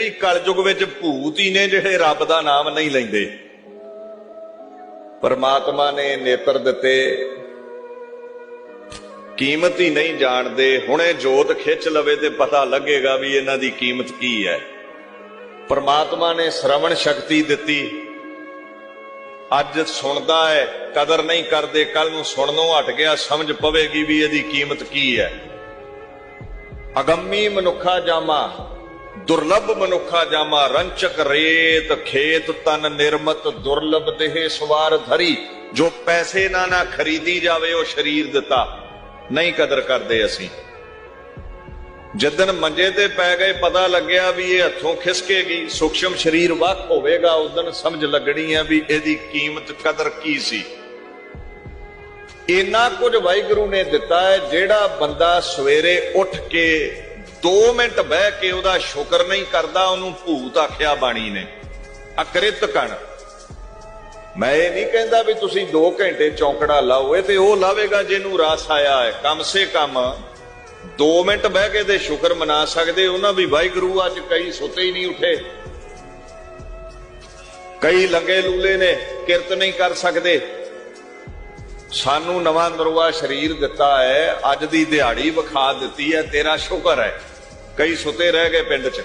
ਵੀ ਕਲਯੁਗ ਵਿੱਚ ਭੂਤ ਹੀ ਨੇ ਜਿਹੜੇ ਰੱਬ ਦਾ ਨਾਮ ਨਹੀਂ ਲੈਂਦੇ। ਪਰਮਾਤਮਾ ਨੇ ਨੇਤਰ ਦਿੱਤੇ। ਕੀਮਤ ਹੀ ਨਹੀਂ ਜਾਣਦੇ। ਹੁਣੇ ਜੋਤ ਖਿੱਚ ਲਵੇ ਤੇ ਪਤਾ ਲੱਗੇਗਾ ਵੀ ਇਹਨਾਂ ਦੀ ਕੀਮਤ ਕੀ ਹੈ। ਪਰਮਾਤਮਾ ਨੇ ਸ਼ਰਵਣ ਸ਼ਕਤੀ ਦਿੱਤੀ। ਅੱਜ ਸੁਣਦਾ ਹੈ, ਕਦਰ ਨਹੀਂ ਕਰਦੇ, ਕੱਲ ਨੂੰ ਸੁਣਨੋਂ ਹਟ ਗਿਆ, ਸਮਝ ਪਵੇਗੀ ਵੀ ਇਹਦੀ ਕੀਮਤ ਕੀ ਹੈ। ਅਗੰਮੀ ਮਨੁੱਖਾ ਜਾਮਾ। ਦੁਰਲਭ ਮਨੁੱਖਾ ਜਾਮਾ ਰੰਚਕ ਰੇਤ, ਖੇਤ ਤਨ ਨਿਰਮਤ, ਦੁਰਲਭ ਦੇਹ ਸਵਾਰ ਧਰੀ। ਜੋ ਪੈਸੇ ਨਾ ਨਾ ਖਰੀਦੀ ਜਾਵੇ, ਉਹ ਸ਼ਰੀਰ ਦਿੱਤਾ। ਨਹੀਂ ਕਦਰ ਕਰਦੇ ਅਸੀਂ। ਜਿੱਦਨ ਮੰਜੇ ਤੇ ਪੈ ਗਏ, ਪਤਾ ਲੱਗਿਆ ਵੀ ਇਹ ਹੱਥੋਂ ਖਿਸਕੇਗੀ ਸੂਖਸ਼ਮ ਸਰੀਰ ਵੱਖ ਹੋਵੇਗਾ ਉਦੋਂ ਸਮਝ ਲੱਗਣੀ ਹੈ ਵੀ ਇਹਦੀ ਕੀਮਤ ਕਦਰ ਕੀ ਸੀ। ਇੰਨਾ ਕੁਝ ਵਾਹਿਗੁਰੂ ਨੇ ਦਿੱਤਾ ਹੈ, ਜਿਹੜਾ ਬੰਦਾ ਸਵੇਰੇ ਉੱਠ ਕੇ 2 ਮਿੰਟ ਬਹਿ ਕੇ ਉਹਦਾ ਸ਼ੁਕਰ ਨਹੀਂ ਕਰਦਾ, ਉਹਨੂੰ ਭੂਤ ਆਖਿਆ ਬਾਣੀ ਨੇ। ਅਕ੍ਰਿਤ ਕਣ। ਮੈਂ ਇਹ ਨਹੀਂ ਕਹਿੰਦਾ ਵੀ ਤੁਸੀਂ 2 ਘੰਟੇ ਚੌਂਕੜਾ ਲਾਓ, ਇਹ ਤੇ ਉਹ ਲਾਵੇਗਾ ਜਿਹਨੂੰ ਰਾਸ ਆਇਆ ਹੈ। ਕਮ ਸੇ ਕਮ 2 ਮਿੰਟ ਬਹਿ ਕੇ ਤੇ ਸ਼ੁਕਰ ਮਨਾ ਸਕਦੇ, ਉਹਨਾਂ ਵੀ ਵਾਹਿਗੁਰੂ ਅੱਜ ਕਈ ਸੁੱਤੇ ਹੀ ਨਹੀਂ ਉੱਠੇ। ਕਈ ਲੰਗੇ ਲੂਲੇ ਨੇ, ਕਿਰਤ ਨਹੀਂ ਕਰ ਸਕਦੇ। ਸਾਨੂੰ ਨਵਾਂ ਨਰਵਾ ਸਰੀਰ ਦਿੱਤਾ ਹੈ, ਅੱਜ ਦੀ ਦਿਹਾੜੀ ਵਿਖਾ ਦਿੱਤੀ ਹੈ, ਤੇਰਾ ਸ਼ੁਕਰ ਹੈ। ਕਈ ਸੁੱਤੇ ਰਹਿ ਗਏ ਪਿੰਡ 'ਚ।